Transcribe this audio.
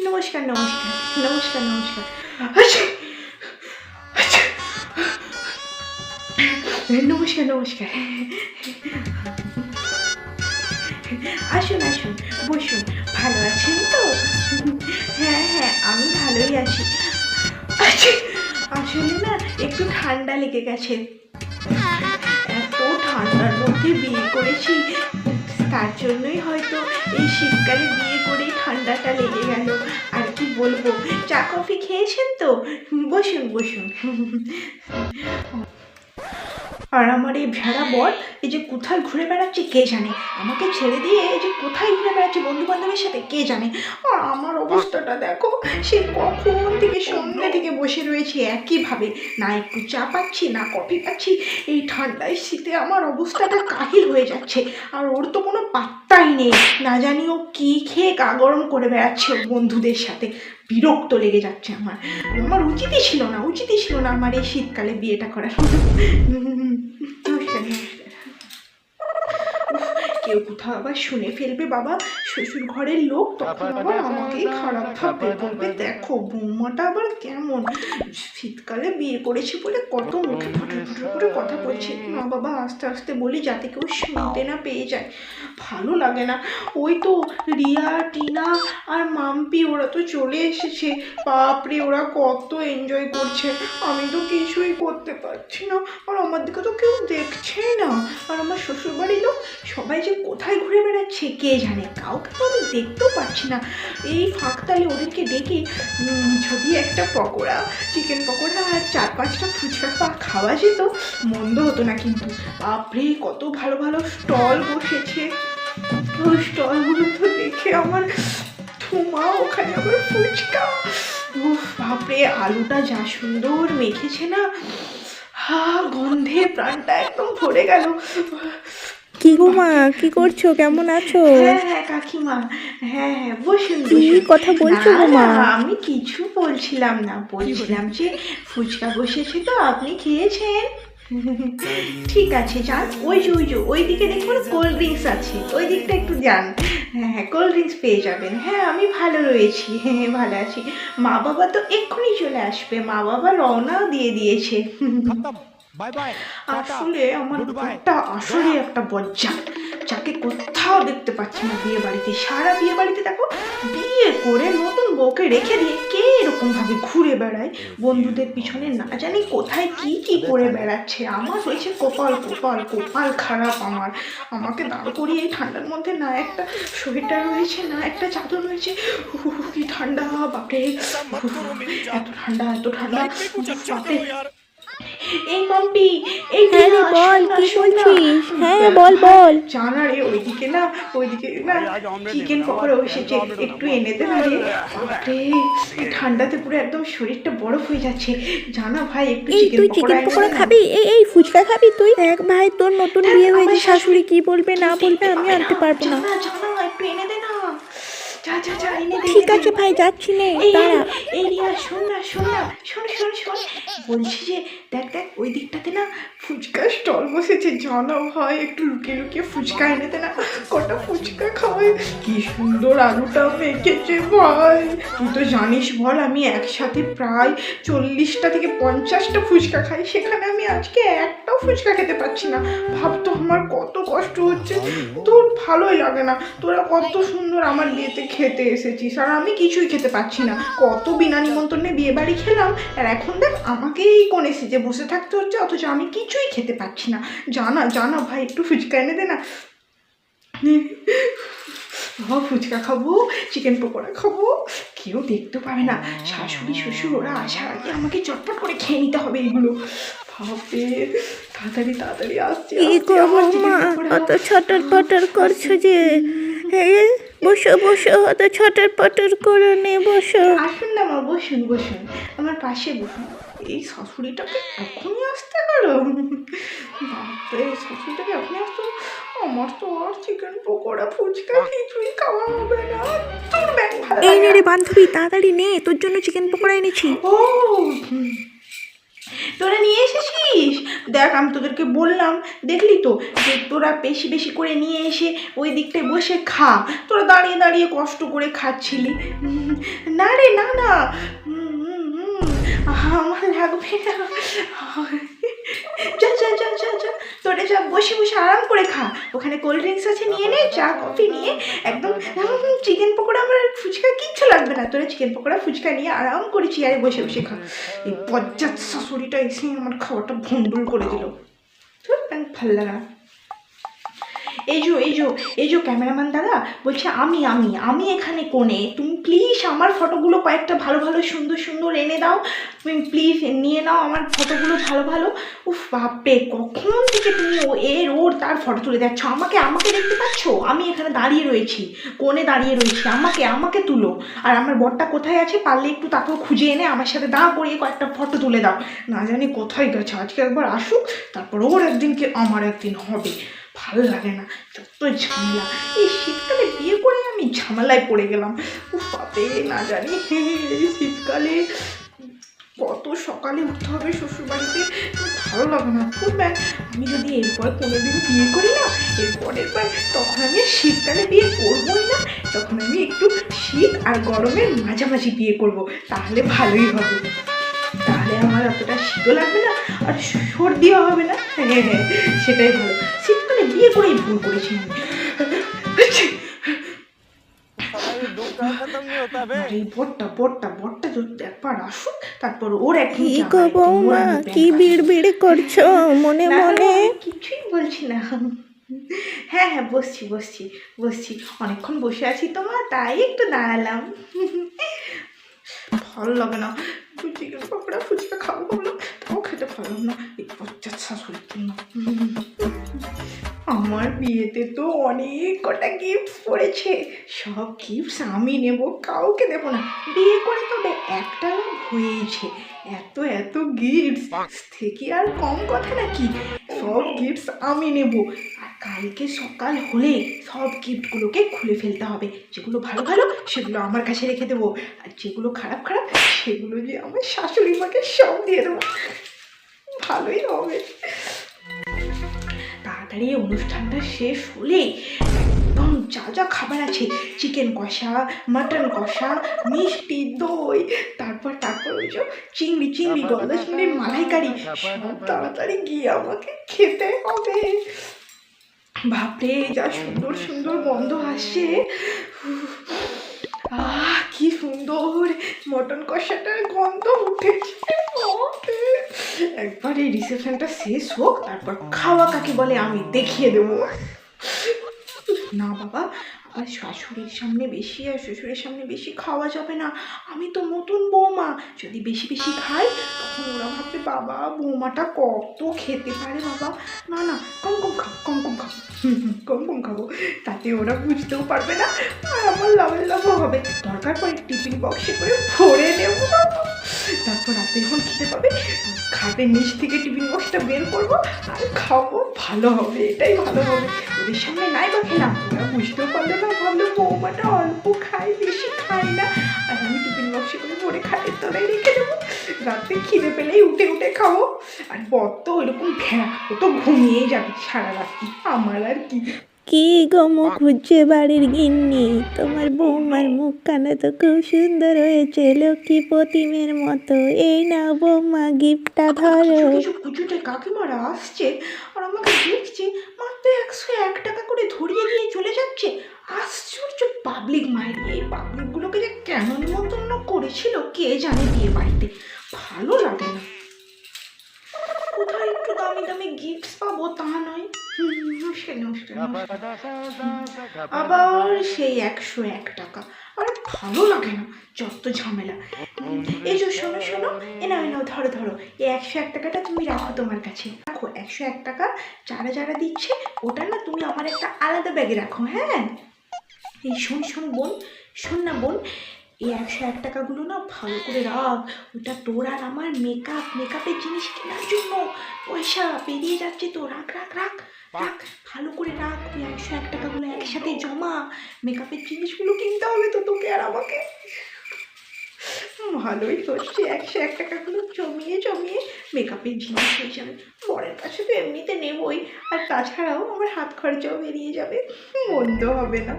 নমস্কার নমস্কার নমস্কার নমস্কার। নমস্কার নমস্কার। আসুন আসুন, বসুন। ভালো আছেন তো? হ্যাঁ হ্যাঁ আমি ভালোই আছি। আচ্ছা আসলে না, একটু ঠান্ডা লেগে গেছে। এত ঠান্ডার মধ্যে বিয়ে করেছি, তার জন্যই হয়তো এই শীতকালে বিয়ে করেই ঠান্ডাটা লেগে গেল। আর কি বলব? চা কফি খেয়েছেন তো? বসুন বসুন। আর আমার এই ভেড়া বল এই যে কোথায় ঘুরে বেড়াচ্ছে কে জানে? আমাকে ছেড়ে দিয়ে এই যে কোথায় ঘুরে বেড়াচ্ছে বন্ধু বান্ধবের সাথে কে জানে? আর আমার অবস্থাটা দেখো, সে কখন থেকে সন্ধ্যা থেকে বসে রয়েছে একইভাবে। না একটু চা পাচ্ছি, না কফি পাচ্ছি। এই ঠান্ডায় শীতে আমার অবস্থাটা কাহিল হয়ে যাচ্ছে। আর ওর তো কোনো পাত্তাই নেই না জানি ও কী খেয়ে গা গরম করে বেড়াচ্ছে বন্ধুদের সাথে। বিরক্ত লেগে যাচ্ছে আমার। আমার উচিতই ছিল না, উচিতই ছিল না আমার এই শীতকালে বিয়েটা করার নমস্কার নমস্কার উফ, কেউ কোথাও আবার শুনে ফেলবে বাবা। শ্বশুর ঘরের লোক তখন আবার আমাকেই খারাপ ভাববে। বলবে দেখো বৌমাটা আবার কেমন? শীতকালে বিয়ে করেছি বলে কত মুখে ফুটে ফুটে করে কথা বলছে। মা বাবা আস্তে আস্তে বলি যাতে কেউ শুনতে না পেয়ে যায়। ভালো লাগে না। ওই তো রিয়া টিনা আর মাম্পি ওরা তো চলে এসেছে। বাপরে ওরা কত এনজয় করছে। আমি তো কিছুই করতে পারছি না। আর আমার দিকে তো কেউ দেখছেই না। আর আমার শ্বশুরবাড়ির লোক সবাই যে কোথায় ঘুরে বেড়াচ্ছে কে জানে? কাউকে তো আমি দেখতেও পাচ্ছি না। এই ফাঁকতালে ওদেরকে ডেকে যদি একটা পকোড়া চিকেন পকোড়া আর চার পাঁচটা ফুচকা পা খাওয়া যেত, মন্দ হতো না কিন্তু। বাপরে, কত ভালো ভালো স্টল বসেছে। ওই স্টলগুলো তো দেখে আমার ধুমা, ওখানে আবার ফুচকা। উফ, বাপরে, আলুটা যা সুন্দর মেখেছে না। হা, গন্ধে প্রাণটা একদম ভরে গেল। কি গো মা কি করছ? কেমন আছো? হ্যাঁ হ্যাঁ কাকিমা। হ্যাঁ হ্যাঁ বসুন কি কথা বলছো গো মা? আমি কিছু বলছিলাম না। বলছিলাম যে ফুচকা বসেছে তো আপনি খেয়েছেন? ঠিক আছে যান। ওই যে ওই যে ওই দিকে দেখুন কোল্ড ড্রিঙ্কস আছে। ওই দিকটা একটু যান। হ্যাঁ হ্যাঁ কোল্ড ড্রিঙ্কস পেয়ে যাবেন। হ্যাঁ আমি ভালো রয়েছি। হ্যাঁ হ্যাঁ, ভালো আছি। মা বাবা তো এক্ষুনি চলে আসবে। মা বাবা রওনাও দিয়ে দিয়েছে। আসলে আমার একটা আসলে একটা বজ্জা যাকে কোথাও দেখতে পাচ্ছি না বিয়ে বাড়িতে সারা বিয়ে বাড়িতে দেখো বিয়ে করে নতুন বউকে রেখে দিয়ে কে এরকম ভাবে ঘুরে বেড়ায়? বন্ধুদের পিছনে না জানি কোথায় কি কি করে বেড়াচ্ছে। আমার হয়েছে কপাল কপাল কপাল খারাপ আমার। আমাকে দাঁড় করিয়ে এই ঠান্ডার মধ্যে না একটা সোয়েটার রয়েছে না একটা চাদর রয়েছে। উহ, কি ঠান্ডা বাপরে। এত ঠান্ডা এত ঠান্ডা। বাপরে। এই মাম্পি এই হ্যাঁ রে বল কি বলছিস? হ্যাঁ বল বল। জানা রে ওইদিকে না ওইদিকে না চিকেন পকোড়া এসেছে একটু এনে দে না রে। বাপরে ঠান্ডাতে পুরো একদম শরীরটা বরফ হয়ে যাচ্ছে। জানা ভাই একটু চিকেন তুই চিকেন পকোড়া খাবি? এই এই ফুচকা খাবি তুই? দেখ ভাই তোর নতুন বিয়ে হয়েছে শাশুড়ি কি বলবে না বলবে আমি আনতে পারব না জানা জানা একটু এনে দে না এনে দে ঠিক আছে ভাই যাচ্ছি নে এই দাঁড়া। এই রিয়া শোন না শোন না শোন শোন শোন। বলছি যে দেখ দেখ ওই দিকটাতে না ফুচকা স্টল বসেছে জানো হয় একটু লুকিয়ে লুকিয়ে ফুচকা এনে দে না। কটা ফুচকা খাওয়াই কি সুন্দর আলুটা মেখেছে ভাই। তুই তো জানিস বল আমি একসাথে প্রায় চল্লিশটা থেকে পঞ্চাশটা ফুচকা খাই সেখানে আমি আজকে একটাও ফুচকা খেতে পারছি না। ভাবতো আমার কত কষ্ট হচ্ছে তোর ভালোই লাগে না। তোরা কত সুন্দর আমার বিয়েতে খেতে এসেছিস আর আমি কিছুই খেতে পাচ্ছি না। কত বিনা নিমন্ত্রণে বিয়ে বাড়ি খেলাম আর এখন দেখ আমাকেই কোন এসেছে বসে থাকতে হচ্ছে অথচ আমি কিছুই খেতে পাচ্ছি না। জানা জানা ভাই একটু ফুচকা এনে দে না। বাবা ফুচকা খাব চিকেন পকোড়া খাব কেউ দেখতে পাবে না। শাশুড়ি শ্বশুর ওরা আসার আগে আমাকে চটপট করে খেয়ে নিতে হবে এগুলো। ভাবে তাড়াতাড়ি তাড়াতাড়ি আসছে ছটর পটর করছ যে হ্যাঁ? বসো বসো অত ছটর পটর করো নে বসো। আসুন না মা বসুন বসুন। আমার পাশে বসুন। এই শাশুড়িটাকে এখনই আসতে গেল বাপরে শাশুড়িটাকে এখনই আসতে? আমার তো আর চিকেন পকোড়া ফুচকা কিছুই খাওয়া হবে না। তোর ব্যাগ এই নে রে বান্ধবী তাড়াতাড়ি নে তোর জন্য চিকেন পকোড়া এনেছি। ও। তোরা নিয়ে এসেছিস? দেখ, আমি তোদেরকে বললাম, দেখলি তো, যে তোরা বেশি বেশি করে নিয়ে এসে ওই দিকটায় বসে খা। তোরা দাঁড়িয়ে দাঁড়িয়ে কষ্ট করে খাচ্ছিলি। না রে, না না। আমার লাগবে না। তোরে যা বসে বসে আরাম করে খা। ওখানে কোল্ড ড্রিঙ্কস আছে, নিয়ে নে, চা কফি নিয়ে একদম চিকেন পকোড়া আমার ফুচকা কিচ্ছু লাগবে না। তোরা চিকেন পকোড়া, ফুচকা নিয়ে আরাম করে চেয়ারে বসে বসে খা। এই পর্যাপ্ত শাশুড়িটা এসে আমার খাওয়াটা ভণ্ডুল করে দিল। ভালো আমার লাগা। এই যো এই যো এই যো ক্যামেরাম্যান দাদা, বলছে, আমি আমি আমি এখানে কোণে। তুমি প্লিজ আমার ফটোগুলো কয়েকটা ভালো ভালো, সুন্দর সুন্দর এনে দাও। তুমি প্লিজ নিয়ে নাও আমার ফটোগুলো ভালো ভালো। উফ বাপরে, কখন থেকে তুমি ও, এর, ওর, তার ফটো তুলে যাচ্ছ আমাকে আমাকে দেখতে পাচ্ছ? আমি এখানে দাঁড়িয়ে রয়েছি, কোণে দাঁড়িয়ে রয়েছি। আমাকে আমাকে তুলো। আর আমার বরটা কোথায় আছে? পারলে একটু তাকেও খুঁজে এনে আমার সাথে দাঁড় করিয়ে কয়েকটা ফটো তুলে দাও। না জানি কোথায় গেছে, আজকে একবার আসুক, তারপর ওর একদিন কি আমার একদিন হবে। ভালো লাগে না যত ঝামেলা। এই শীতকালে বিয়ে করে আমি ঝামেলায় পড়ে গেলাম। উফ বাপে না জানি। শীতকালে কত সকালে উঠতে হবে শ্বশুরবাড়িতে ভালো লাগে না। খুব আমি যদি এরপর কোনোদিন বিয়ে করি না এরপরের পর তখন আমি শীতকালে বিয়ে করবোই না, তখন আমি একটু শীত আর গরমের মাঝামাঝি বিয়ে করব, তাহলে ভালোই হবে। তাহলে আমার অতটা শীতও লাগবে না আর সর্দিও হবে না। হ্যাঁ হ্যাঁ সেটাই ভালো। শীতকালে বিয়ে করে ভুল করেছি একবার আসুক তারপর ওর এক কি বিড় বিড় মনে মনে? কিছুই বলছি না। হ্যাঁ হ্যাঁ বসছি অনেকক্ষণ বসে আছি তোমার তাই একটু দাঁড়ালাম। ভালো লাগে না। কপড়া পকোড়া ফুচকা খাব না খেতে ভালো না। এই শাশুড়ির জন্য। আমার বিয়েতে তো অনেক কটা গিফট পড়েছে। সব গিফটস আমি নেব, কাউকে দেবো না। বিয়ে করে তবে একটা হয়েছে। এত এত গিফটস থেকে আর কম কথা নাকি? সব গিফটস আমি নেব। আর কালকে সকাল হলে সব গিফটগুলোকে খুলে ফেলতে হবে। যেগুলো ভালো ভালো, সেগুলো আমার কাছে রেখে দেবো। আর যেগুলো খারাপ খারাপ, সেগুলো যে আমার শাশুড়ি মাকে সব দিয়ে দেবো। ভালোই হবে। তাড়াতাড়ি এই অনুষ্ঠানটা শেষ হলে একদম যা যা খাবার আছে চিকেন কষা মাটন কষা মিষ্টি দই তারপর তারপর ওই যে চিংড়ি চিংড়ি গলদা চিংড়ির মালাইকারি সব তাড়াতাড়ি গিয়ে আমাকে খেতে হবে বাপরে যা সুন্দর সুন্দর গন্ধ আসে আহ কি সুন্দর মটন কষাটার গন্ধ উঠেছে। একবার এই রিসেপশনটা শেষ হোক, তারপর খাওয়া কাকে বলে আমি দেখিয়ে দেবো। না বাবা আর শাশুড়ির সামনে বেশি আর শ্বশুরের সামনে বেশি খাওয়া যাবে না। আমি তো নতুন বৌমা, যদি বেশি বেশি খাই, তখন ওরা ভাববে, বাবা, বৌমাটা কত খেতে পারে বাবা? না না, কম কম খাও, কম কম খাব কম কম খাব তাতে ওরা বুঝতেও পারবে না, আর আমার লাভের লাভও হবে। দরকার পরে টিফিন বক্সে করে ভরে নেব বাবা। তারপর রাতে যখন খেতে পাবে খাটের নিচ থেকে টিফিন বক্সটা বের করব আর খাব। ভালো হবে, এটাই ভালো হবে। ওদের সামনে নাই বা খেলাম, ওরা বুঝতেও পারল না, ভাবলো বৌমাটা অল্প খায়, বেশি খায় না। আর আমি টিফিন বক্সে করে ভরে খাটের তলায় রেখে দেবো। রাতে খিদে পেলেই উঠে উঠে খাব। আর বর তো ওইরকম ভেড়া, ও তো ঘুমিয়েই যাবে সারা রাত্রি। আমার আর কি কি গো মুখ বাড়ির গিন্নি? তোমার বৌমার মুখখানা তো খুব সুন্দর হয়েছে লক্ষ্মী প্রতিমের মতো। এই না বৌমা গিফটটা ধরো। কিছু কিছু কুচুটে কাকিমারা আসছে আর আমাকে দেখছে মাত্র একশো এক টাকা করে ধরিয়ে দিয়ে চলে যাচ্ছে। আশ্চর্য পাবলিক মায়ের এই পাবলিকগুলোকে যে কেন নিমন্ত্রণ করেছিল কে জানে বিয়ে বাড়িতে? ভালো লাগে না। কোথায় একটু দামি দামি গিফটস পাবো তা নয়। হুম, আবার সেই একশো এক টাকা। আর ভালো লাগে না, যত ঝামেলা। এই যে শোনো শোনো ধরো ধরো। এই একশো এক টাকাটা তুমি রাখো তোমার কাছে। একশো এক টাকা যারা যারা দিচ্ছে, ওটা না তুমি আমার একটা আলাদা ব্যাগে রাখো হ্যাঁ? এই শোন শোন বোন, শোন না বোন, এই একশো এক টাকাগুলো না ভালো করে রাখ। ওটা তোর আর আমার মেকআপ মেকআপের জিনিস কেনার জন্য। পয়সা পেরিয়ে যাচ্ছে তো, রাখ রাখ রাখ। রাখ, ভালো করে রাখ, তুই একশো এক টাকাগুলো একসাথে জমা। মেকআপের জিনিসগুলো কিনতে হবে তো তোকে আর আমাকে। ভালোই করছি একশো এক টাকাগুলো জমিয়ে জমিয়ে মেকআপের জিনিস হয়ে যাবে। বরের কাছে তো এমনিতে নেবই, আর তাছাড়াও আমার হাত খরচাও বেরিয়ে যাবে। মন্দ হবে না।